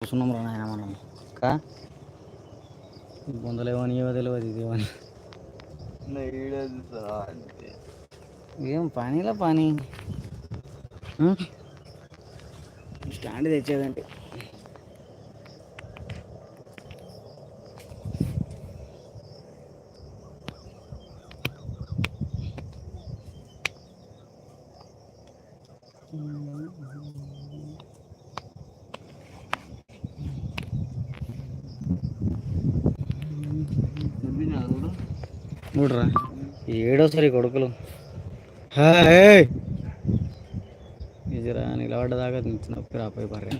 కూసున్నాం రా నాయన మనం కా? బొందలేమని ఏమో తెలవదు ఇదేమని ఏం పనిలా పని? స్టాండ్ తెచ్చేదంటే. మూడురా ఏడోసారి కొడుకులు. ఇజరా నిలబడ్డదాకా నొప్పి రాపోయి పర్రే.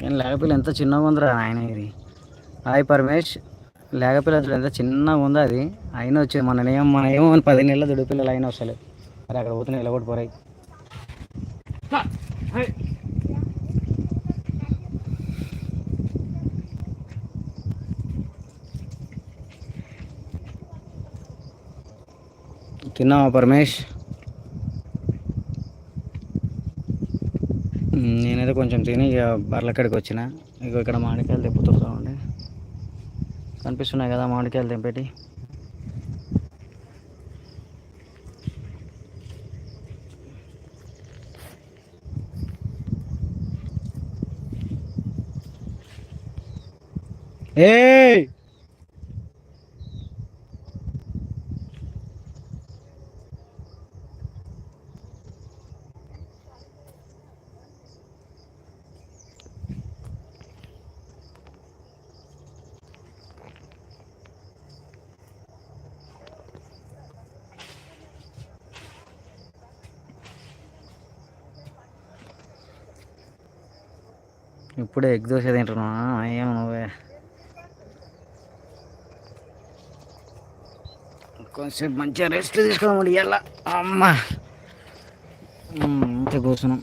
కానీ లేకపోతే ఎంత చిన్నగా ఉందిరా ఆయన ఇది. హాయ్ పరమేష్. లేకపోతే అసలు ఎంత చిన్నగా ఉందో అది? అయినా వచ్చేది మన ఏం మన ఏమో పది నెలల దుడి పిల్లలు అయినా వస్తలేదు అరే అక్కడ పోతే నిలబడి పోరాయి. తిన్నావా పరమేష్? నేనైతే కొంచెం తిని ఇక బర్లక్కడికి వచ్చిన. ఇక ఇక్కడ మామిడికాయలు తెప్పుతుంటామండి కనిపిస్తున్నాయి కదా మామిడికాయలు తెంపేటి? ఏయ్ ఇప్పుడే ఎగ్ దోశ తింటున్నా ఏమో నువ్వే కొంచెం మంచిగా రెస్ట్ తీసుకోమడి ఎలా అమ్మ. ఇంత కూర్చున్నాం.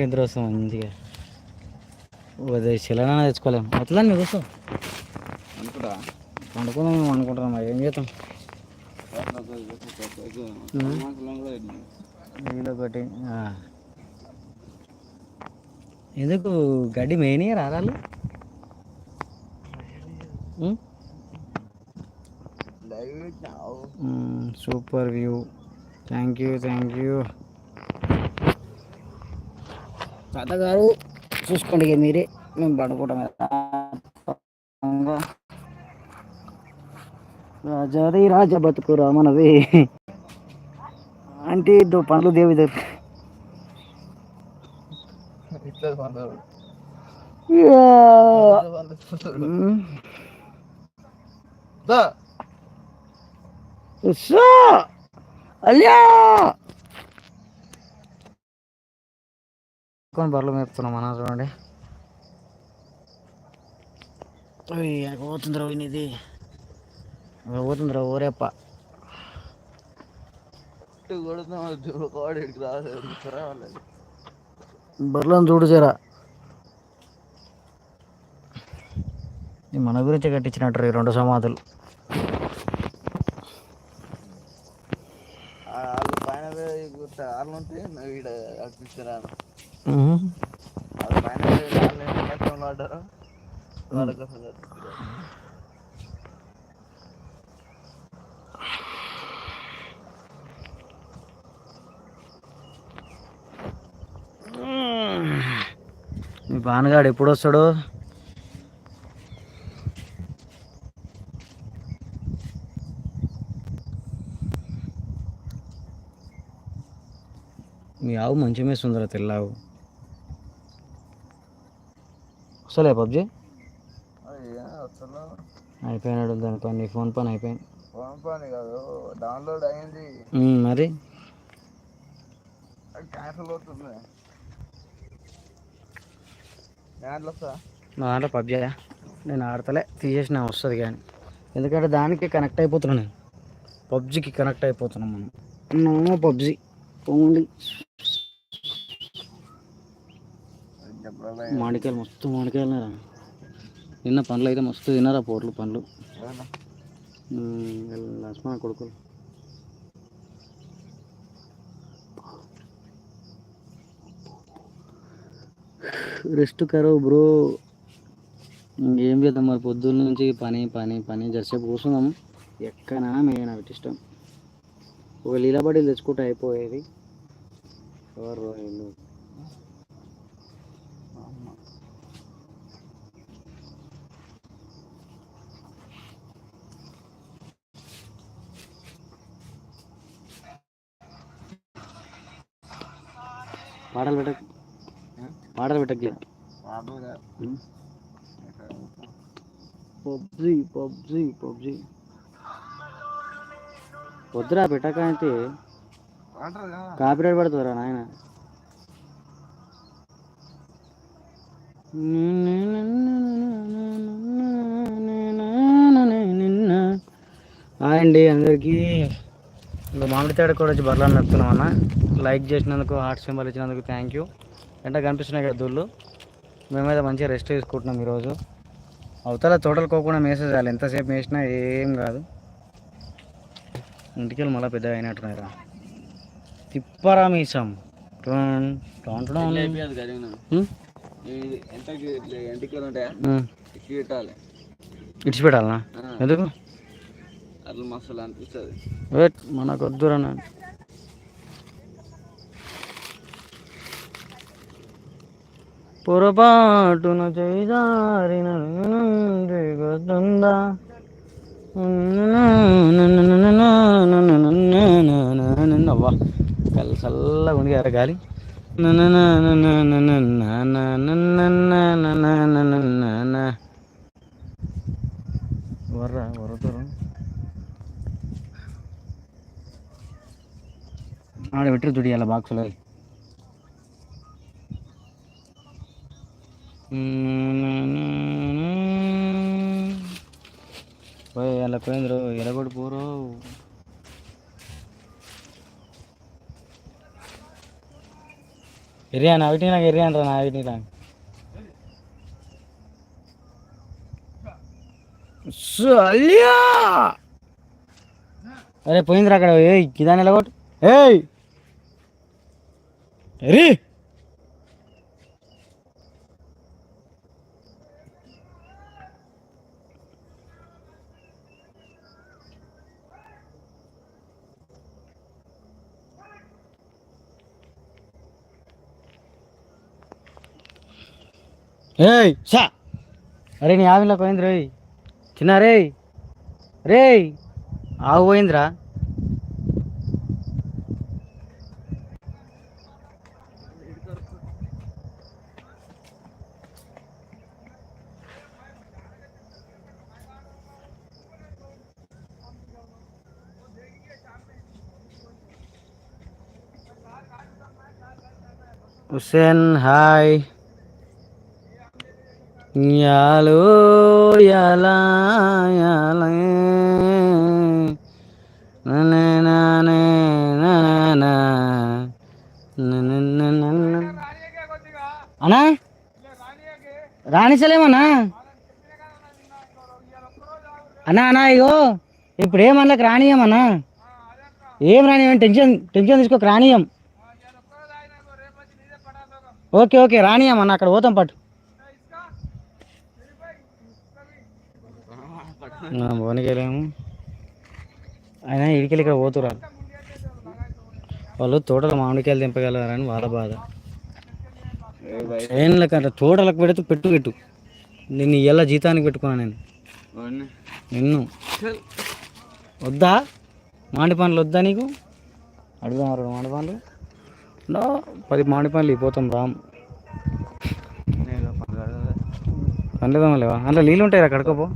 నాకు నిద్ర వస్తాం మంచిగా? అదే చిల్లన తెచ్చుకోలేము అట్లా నీ కోసం. అనుకుంటా. పండుకుందాం మేము అనుకుంటున్నాం. మరి ఏం చేద్దాం? నీళ్ళు ఒకటి. ఎందుకు? గడ్డి మెయిన్ రారాలు super view. Thank you thank you. తాతగారు చూసుకోండి ఇక మీరే. మేము పడుకోవటం రాజాది రాజ బతుకు రామనది అంటే పనులు దేవి దగ్గర ఇట్లా పండుగ మ్మ్. దా. ఉస్సా! అల్యా! కొన్ని బర్రెలు మేపుతున్నాం మన చూడండి ఎక్కడ పోతుందిరా ఇది ఊరేప్ప కోడికి రాలేదు పర్వాలేదు బర్రెలను చూడు జరా. ఇది మన గురించి కట్టించినట్టు ఈ రెండు సమాధులు. వాళ్ళు పైన ఉంటే మ్మ్. వాళ్ళు పైన కార్లు ఎంత మీ బానగాడు ఎప్పుడు వస్తాడు మీ ఆవు మంచి మేస్తుందిరా తెల్లావు. వస్తలే పబ్జి? అయిపోయినాడు దాని పని ఫోన్ పని అయిపోయింది. ఫోన్ పని కాదు డౌన్లోడ్ అయింది. మరి? క్యాన్సిల్ అవుతుంది. దాంట్లో పబ్జీ నేను ఆడతలే తీసేసిన వస్తుంది కానీ. ఎందుకంటే దానికి కనెక్ట్ అయిపోతున్నాను నేను. పబ్జికి కనెక్ట్ అయిపోతున్నాం మనం. No PUBG. ఓన్లీ చెప్పరా మామిడికాయలు మస్తు మామిడికాయలు నిన్న పండ్లు అయితే మస్తు తిన్నారా పోట్లు పండ్లు? లక్ష్మణ కొడుకులు. రెస్ట్ కరవు బ్రో. ఏం చేద్దాం మరి? పొద్దున్న నుంచి పని పని పని. జరసేపు కూర్చున్నాం. ఎక్కనా మేము నాకు ఇష్టం. ఒక లీలబడి తెచ్చుకుంటే అయిపోయేది. ఎవరు పాటలు పెట్టక పాటలు పెట్టట్లేదు పబ్జి పబ్జి పబ్జి వద్దురా పెట్టక అయితే కాపీరైట్ పడుతుందిరా నాయన హాయ్ అండి అందరికీ ఇంకా మామిడి తేడ కూడా వచ్చి బర్రెలు నడుపుతున్నాం అన్న. లైక్ చేసినందుకు హార్ట్ సింబల్ ఇచ్చినందుకు థ్యాంక్ యూ ఎంట కనిపిస్తున్నాయి కదా దూళ్ళు. మేమైతే మంచిగా రెస్ట్ తీసుకుంటున్నాం ఈరోజు. అవతల తోటలు కోకుండా మేసేసాలి ఎంతసేపు మేసినా ఏం కాదు. ఇంటికి వెళ్ళి మళ్ళీ పెద్దగా అయినట్టున్నారా తిప్పరా మీసం. ఇడిచిపెట్టాలనా. ఎందుకు? అట్లా మస్తు అనిపిస్తుంది వెయిట్ మనకు వద్దురా పొరపాటున చేజారిన దిగుతుందా అవ్వా కల్ చల్లగా ఉంది కదా గాలి వర్రా వరదరు ఆడ పెట్టి దుడి అలా బాక్సులో పోయి అలా పోయిందిరు ఎలగొడి పోరు ఎరియాను అవిటి నాకు ఎరియాను రా నా అవిటి నాకు అల్లియా అరే పోయిందిరా అక్కడ ఏయ్ రే. ఏయ్ సా అరే నీ ఆవిలో పోయింది రోయ్. చిన్న రేయ్. రేయ్. ఆవు పోయిందిరా. హుసేన్ హాయ్ యాలో యాలా యాలా ననే ననే ననా అన్నా? రాణిసలేమన్నా అన్నా అన్నా ఇగో ఇప్పుడు ఏమన్నా రానియమన్నా ఏం రానియం టెన్షన్ టెన్షన్ తీసుకోక రానియం ఓకే ఓకే రానియం అన్న అక్కడ పోతాం పట్టు పోనీకెళ్ళాము ఆయన ఇడికెళ్ళి ఇక్కడ పోతున్నారు వాళ్ళు తోటలో మామిడికాయలు దింపగలరని వాళ్ళ బాధ. ఏళ్ళకి అట్లా తోటలకు పెడితే పెట్టు పెట్టు. నిన్ను ఇలా జీతానికి పెట్టుకున్నాను నేను. నిన్ను. వద్దా? మామిడి పండ్లు వద్దా నీకు? అడుగుదాం రెండు మామిడి పండ్లు. నో, పది మామిడి పండ్లు ఇపోతాం రామ్ పండుగ లేవా? అందులో నీళ్ళు ఉంటాయి కడకపో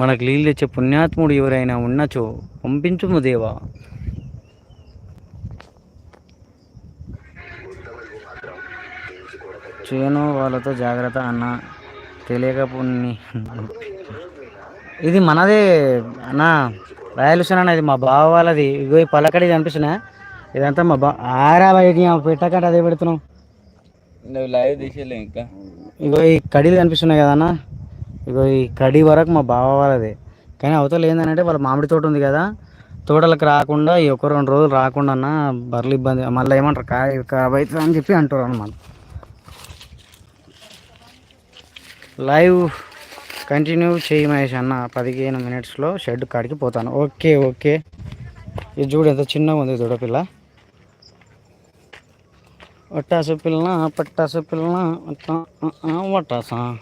మనకు నీళ్ళు తెచ్చే పుణ్యాత్ముడు ఎవరైనా ఉన్నచో పంపించుము దేవా. చేను వాళ్ళతో జాగ్రత్త అన్న తెలియక పుణ్ణి ఇది మనదే అన్న రాయలసీన అన్న ఇది మా బావ వాళ్ళది. ఇగో ఈ పలకడి కనిపిస్తున్నా. ఇదంతా మా బా ఆరా బయటికి పెట్టకంటే అదే పెడుతున్నాం. నువ్వు లైవ్ తీసేలే ఇంకా. ఇగో ఈ కడీలు కనిపిస్తున్నాయి కదా అన్న. ఇగో ఈ కడి వరకు మా బావ వాళ్ళది. కానీ అవతల ఏంటంటే వాళ్ళ మామిడి తోట ఉంది కదా. తోటలకు రాకుండా ఈ ఒక రెండు రోజులు రాకుండా అన్న బర్రెలు ఇబ్బంది. మళ్ళీ ఏమంటారు కాయ అవుతుంది అని చెప్పి అంటారు అన్నమాట. లైవ్ కంటిన్యూ చేయి మహేష్ అన్న పదిహేను మినిట్స్లో షెడ్ కాడికి పోతాను. Okay okay. ఇది చూడు ఎంత చిన్నగా ఉంది దూడపిల్ల. వట్టాసు పిల్ల పట్టాసు పిల్ల అట్లా, ఆ, ఆ,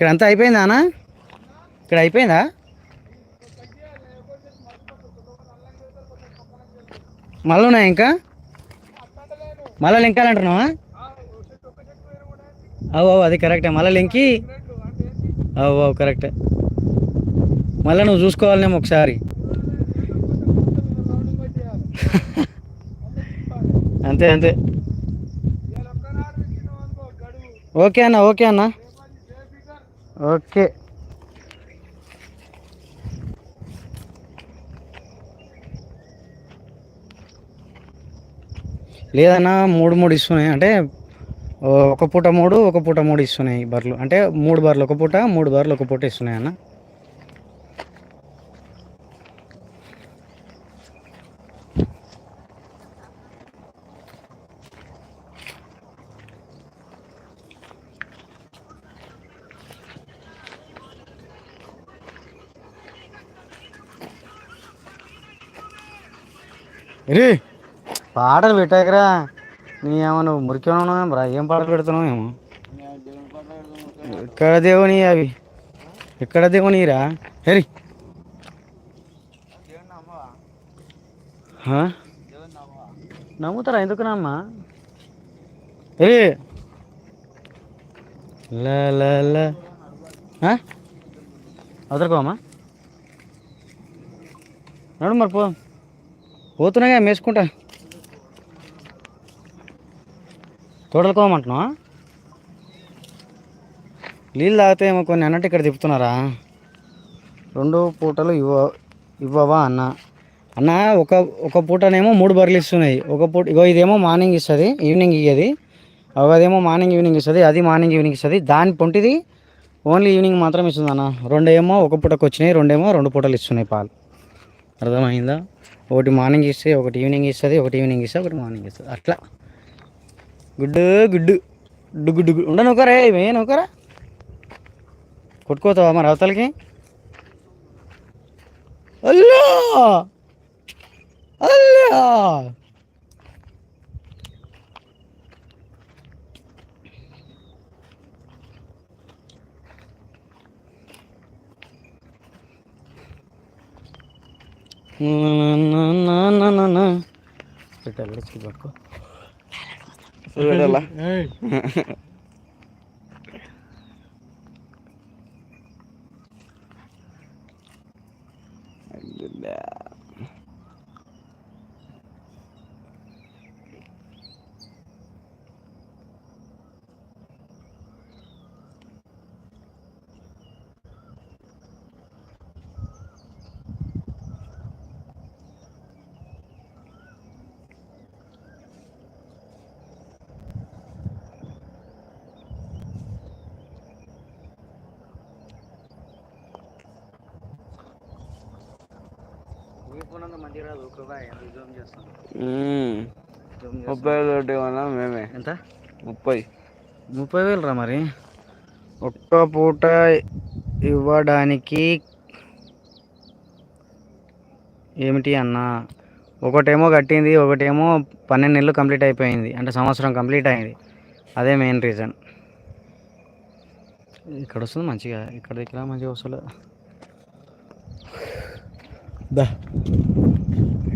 ఇక్కడ అంతా అయిపోయిందా అన్న? ఇక్కడ అయిపోయిందా? మళ్ళీ ఉన్నాయా ఇంకా? మళ్ళీ లింకాలంటున్నావా అవు అవు అది కరెక్టే. మళ్ళీ లింకి? అవు అవు కరెక్టే. మళ్ళీ నువ్వు చూసుకోవాలనేమో ఒకసారి. అంతే అంతే. ఓకే అన్న ఓకే అన్న. ఓకే. లేదన్నా మూడు మూడు ఇస్తున్నాయి. అంటే ఒక పూట మూడు ఒక పూట మూడు ఇస్తున్నాయి బర్రెలు. అంటే మూడు బర్రెలు ఒక పూట మూడు బర్రెలు ఒక పూట ఇస్తున్నాయి అన్న రే పాటలు పెట్టాకరా. నీ ఏమో నువ్వు మురికి రా. ఏం పాటలు పెడుతున్నావు ఏమో ఎక్కడ దేవుని అవి? ఎక్కడ దేవునిరా హరి నమ్ముతారా? ఎందుకు నమ్మా? ఏ అవతలకోమా నడు మరి పో. పోతున్నాగా మేసుకుంటా. తోడలుకోమంటున్నావా? నీళ్ళు తాగితే ఏమో కొన్ని అన్నట్టు ఇక్కడ తిప్పుతున్నారా? రెండు పూటలు ఇవ్వ ఇవ్వవా అన్న? అన్న ఒక ఒక పూటనేమో మూడు బర్రెలు ఇస్తున్నాయి. ఒక పూట ఇగో ఇదేమో మార్నింగ్ ఇస్తుంది ఈవినింగ్ ఇయ్యేది. అదేమో మార్నింగ్ ఈవినింగ్ ఇస్తుంది అది మార్నింగ్ ఈవినింగ్ ఇస్తుంది. దాని పొంటిది ఓన్లీ ఈవినింగ్ మాత్రం ఇస్తుంది అన్న. రెండేమో ఒక పూటకు వచ్చినాయి రెండేమో రెండు పూటలు ఇస్తున్నాయి పాలు. అర్థమైందా? ఒకటి మార్నింగ్ ఇస్తే ఒకటి ఈవినింగ్ ఇస్తుంది ఒకటి ఈవినింగ్ ఇస్తే ఒకటి మార్నింగ్ ఇస్తుంది. అట్లా. గుడ్డు గుడ్డు. గుడ్డు గుడ్డు ఉండ నూకరా ఏ నూకరా. కొట్టుకోతావా మరి అవతలకి? అల్లా! అల్లా! పెట్టాలి పట్టుకో. చూడాలా మంచిగా ముప్పై వేలు ఒకటి కొన్నాం మేమే. ఎంత? ముప్పై. ముప్పై వేలు రా మరి? ఒక్క పూట ఇవ్వడానికి ఏమిటి అన్న? ఒకటేమో కట్టింది ఒకటేమో పన్నెండు నెలలు కంప్లీట్ అయిపోయింది. అంటే సంవత్సరం కంప్లీట్ అయింది. అదే మెయిన్ రీజన్ ఇక్కడ వస్తుంది మంచిగా ఇక్కడ ఇక్కడ మంచిగా వస్తుంది దా.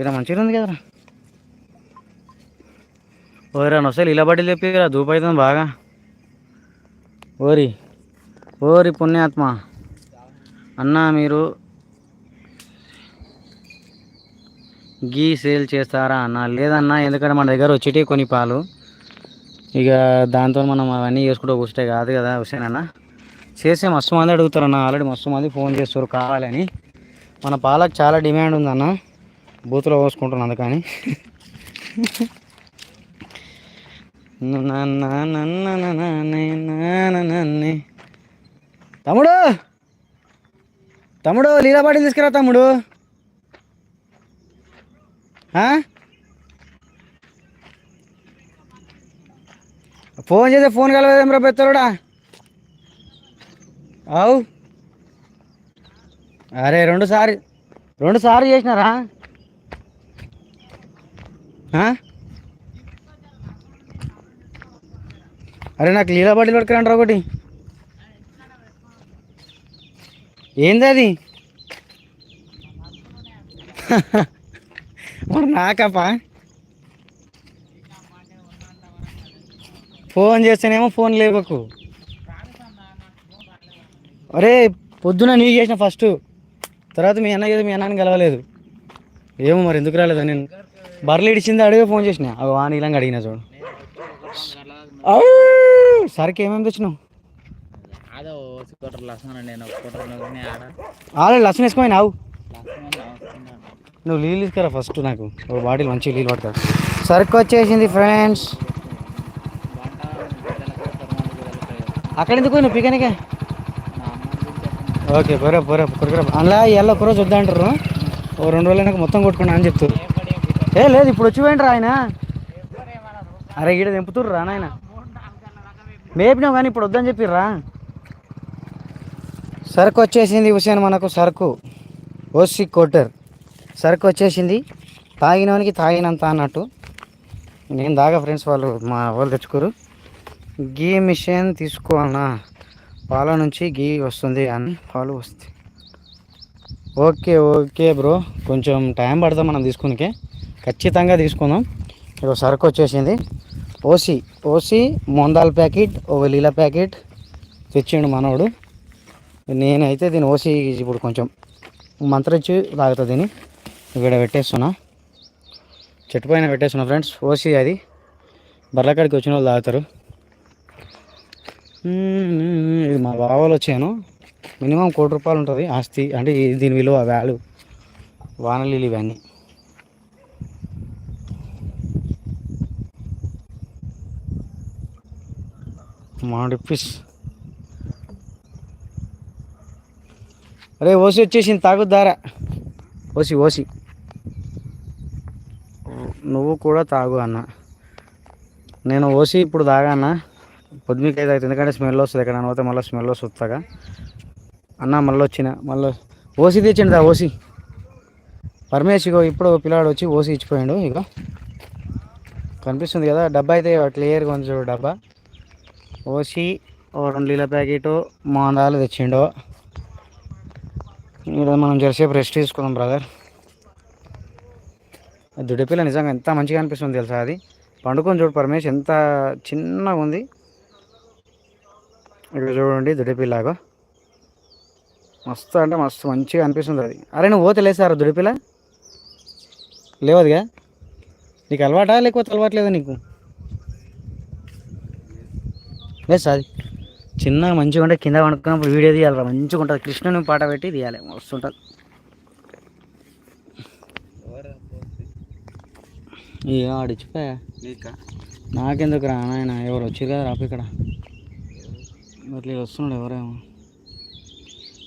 ఇలా మంచిగా ఉంది కదరా. ఓరా వస్తే ఇలా బట్టి చెప్పిరా ధూపు అవుతుంది బాగా. ఓరి ఓరి పుణ్యాత్మ. అన్న మీరు గీ సేల్ చేస్తారా అన్న? లేదన్నా ఎందుకంటే మన దగ్గర వచ్చేటి కొన్ని పాలు. ఇక దాంతో మనం అవన్నీ చేసుకుంటూ కూర్చుంటే కాదు కదా హుసేన్ అన్న. చేసే మస్తు మంది అడుగుతారన్న ఆల్రెడీ మస్తు మంది ఫోన్ చేస్తారు కావాలని. మన పాలకు చాలా డిమాండ్ ఉందన్న బూత్లో పోసుకుంటున్నాను అందుకని. తమ్ముడు తమ్ముడు లీలాపాటిని తీసుకురా తమ్ముడు ఫోన్ చేస్తే ఫోన్ కలవదేం రా పెత్తరుడా అవు అరే రెండు సారి రెండు సార్లు చేసినారా అరే నాకు లీలా బాటిల్ పట్టుకురంటారా ఒకటి. ఏంది అది? మరి నాకప్పా? ఫోన్ చేస్తేనేమో ఫోన్ లేవకు. అరే పొద్దున నీకు చేసిన ఫస్ట్. తర్వాత మీ అన్న మీ అన్నాన్ని కలవలేదు. ఏమో మరి ఎందుకు రాలేదు నేను? బర్రెలు ఇడిచింది అడిగే ఫోన్ చేసిన. అవి వాని ఇలాంగా అడిగిన చూడు! సరికి ఏమేమి తెచ్చినావు? ఆల్రెడీ లసన్ నావు లసన నువ్వు నీళ్ళు తీసుకురా ఫస్ట్ నాకు. ఒక బాటిల్ మంచి నీళ్ళు పడతా. సరుకు వచ్చేసింది ఫ్రెండ్స్ అక్కడ ఎందుకు నువ్వు పికనికే? ఓకే పోరా పోరా కొడుకురా. ఎల్ల ఒక రోజు వద్దంటారు. ఓ రెండు రోజులైనాక మొత్తం కొట్టుకున్నా అని చెప్తారు ఏ లేదు ఇప్పుడు వచ్చి పోయిండ్రా ఆయన. అరే ఈడ దింపుతుర్రు రా నాయన. మేపినావు కానీ ఇప్పుడు వద్దని చెప్పిర్రా. సరుకు వచ్చేసింది హుసేన్ మనకు సరుకు. OC quarter. సరుకు వచ్చేసింది. తాగినవానికి తాగినంత అన్నట్టు. నేను దాగా ఫ్రెండ్స్ వాళ్ళు మా వాళ్ళు తెచ్చుకోరు. గీ మిషన్ తీసుకోవాలన్నా పాల నుంచి గీ వస్తుంది అని పాలు వస్తాయి. Okay okay bro. కొంచెం టైం పడతాం మనం తీసుకునికే? ఖచ్చితంగా తీసుకుందాం. ఇక సరుకు వచ్చేసింది. ఓసి ఓసి మొందాల ప్యాకెట్ ఒక లీల ప్యాకెట్ తెచ్చిండు మనోడు. నేనైతే దీని ఓసి ఇప్పుడు కొంచెం మంత్రించి తాగుతా దీన్ని. ఇక్కడ పెట్టేస్తున్నా. చెట్టు పైన పెట్టేస్తున్నా ఫ్రెండ్స్. ఓసి అది బర్రకాడికి వచ్చిన వాళ్ళు తాగుతారు. ఇది మా బావలు వచ్చాను. మినిమం కోటి రూపాయలు ఉంటుంది ఆస్తి. అంటే దీని విలువ వాల్యూ. వానలీలు ఇవన్నీ. మామిడి పీస్ అరే ఓసి వచ్చేసింది తాగుద్దారా ఓసి ఓసి. నువ్వు కూడా తాగు అన్న. నేను ఓసి ఇప్పుడు తాగా అన్న. పొద్దుమికి అయితే ఎందుకంటే స్మెల్ వస్తుంది ఎక్కడ పోతే మళ్ళీ స్మెల్ వస్తుందిగా అన్న మళ్ళీ వచ్చిన మళ్ళీ. ఓసి తెచ్చిండు దా ఓసి. పరమేశ్ ఇగో ఇప్పుడు పిల్లాడు వచ్చి ఓసి ఇచ్చిపోయాడు ఇక కనిపిస్తుంది కదా డబ్బా అయితే క్లియర్గా ఉంది చూడు డబ్బా. పోసి ఓ రెండు లీల ప్యాకెట్ మాందాలు తెచ్చిండు. ఇక్కడ మనం జరసేపు రెస్ట్ తీసుకుందాం బ్రదర్. దుడిపిల్ల నిజంగా ఎంత మంచిగా అనిపిస్తుంది తెలుసా అది? పండుకొని చూడు పరమేష్ ఎంత చిన్నగా ఉంది. ఇక్కడ చూడండి దుడిపిల్లాగా మస్తు అంటే మస్తు మంచిగా అనిపిస్తుంది అది. అరే నువ్వు పోతే లేసారా దుడిపిల్ల లేవదుగా? నీకు అలవాటా లేకపోతే అలవాట్లేదా నీకు? లేదు సార్ చిన్నగా మంచిగా ఉంటే కింద వండుకున్నప్పుడు వీడియో తీయాలి మంచిగా ఉంటుంది. కృష్ణుని పాట పెట్టి తీయాలి మస్తు ఉంటుంది ఎవరా పోసి? ఇక ఆడిచ్చిపోయా నీకా? నాకెందుకు రా నాయన ఎవరు వచ్చారు కదా రాపు ఇక్కడ? అట్లా వస్తున్నాడు ఎవరేమో.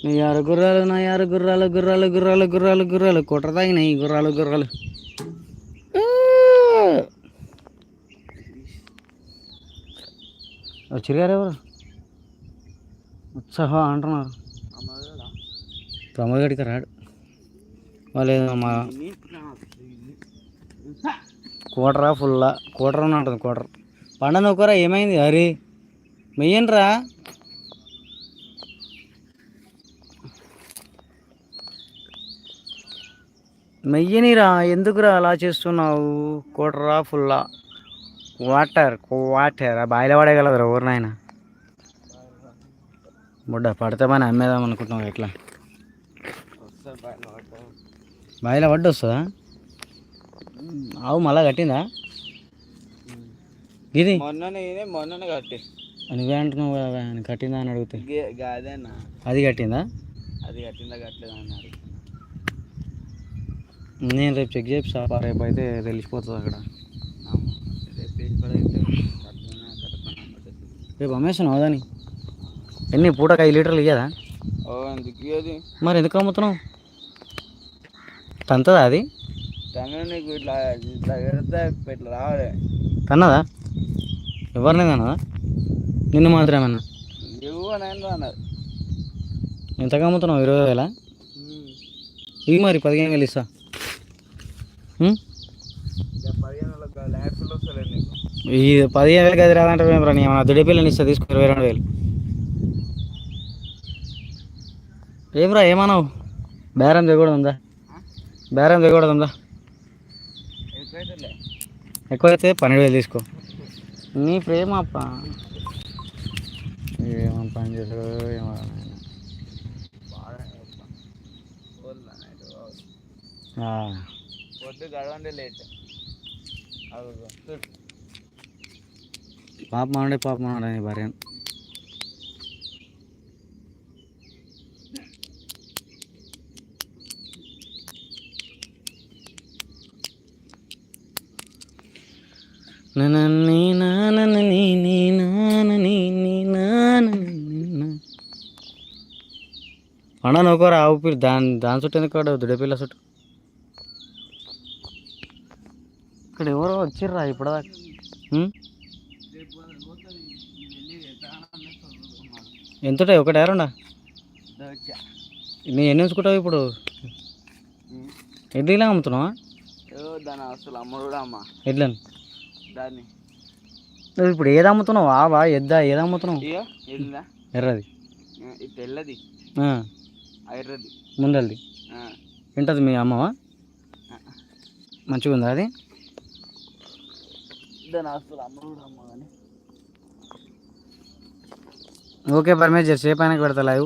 నీ ఆరు గుర్రాలు నా ఆరు గుర్రాలు గుర్రాలు గుర్రాలు గుర్రాలు గుర్రాలు కుట్ర తాగినాయి గుర్రాలు గుర్రాలు. వచ్చిరు గారు ఎవరు? ఉత్సాహం అంటున్నారు. అమ్మగాడా ప్రమోద్ గడికి రాడు. వాళ్ళు మా కోటరా ఫుల్లా? కూటర అని ఉంటుంది కూటర పండన ఒకరా ఏమైంది? హరి మెయ్యండిరా. మెయ్యనిరా ఎందుకురా అలా చేస్తున్నావు? కోటరా ఫుల్లా? Water water. ఆ బాయిలో పడేయగలదురా ఊరినాయన బుడ్డ పడితే మన అమ్మేదాం అనుకుంటున్నావు ఎట్లా. బాయిలో పడ్డ వస్తుందా? ఆవు మళ్ళా కట్టిందా? ఇది మొన్న కట్టి. నువ్వే అంటున్నావు కదా కట్టిందా అని అడిగితే? అది కట్టిందా? అది కట్టిందా కట్టలేదా అన్నారు నేను రేపు చెక్ చేపిస్తా రేపు అయితే తెలిసిపోతుంది అక్కడ. రేపు పేజ్ కూడా అయితే కట్టుకున్నా కట్టుకున్నా అన్నమాట. రేపు అమ్మేస్తున్నావు దాని ఎన్ని పూటకు ఐదు లీటర్లు ఇయ్యదా? మరి ఎందుకు అమ్ముతున్నావు? తంతదా అది? తన్నదా? ఎవరిని తన్నదా? నిన్ను మాత్రమేనా ఎంతగా అమ్ముతున్నావు? ఇరవై వేల? ఇవి మరి పదిహేను వేలు ఇస్తా ఉం? పదిహేను వాళ్ళకి ల్యాక్స్లో వస్తలేదు నీకు ఈ పదిహేను వేలకి అది రాదంటే మేము రాని ఏమన్నా దుడి పిల్లని ఇస్తా తీసుకో ఇరవై రెండు వేలు. ఏమ్రా ఏమన్నావు? బేరం దిగకూడదు ఉందా? బేరం దిగకూడదు ఉందా? ఎక్కువైతే పన్నెండు వేలు తీసుకో. నీ ప్రేమ అప్ప. ఏమో పని చేసాడు ఏమో పొద్దు గడవండి లేట్. పాప మాడే పాప మాడే నీ భార్య. ననని నానని నీ నానని నీ నానని. అన్న ఆవు పిల్ల దాని దాని చుట్టూ ఎందుకు కాడు దుడపిల్ల చుట్టూ. ఇక్కడ ఎవరో వచ్చిర్రా ఇప్పటిదాకా. ఎంతుంటాయి ఒకటి ఎరుండా వచ్చా. నీ ఎన్ని ఉంచుకుంటావు ఇప్పుడు? ఎడ్లీలా అమ్ముతున్నావా? దాని అసలు అమ్మడు అమ్మ. ఎడ్లని? దాన్ని. నువ్వు ఇప్పుడు ఏది అమ్ముతున్నావు? ఆవా ఎద్దా ఏది అమ్ముతున్నావు? ఎర్రది. తెల్లది. ఎర్రది ముందల్ది. ఏంటది మీ అమ్మవా? మంచిగా ఉందా అది? దాని అసలు అమ్మడు కూడా అమ్మ కానీ. ఓకే పరమేశ్వర్ సేపు అయినాక పెడతా లైవ్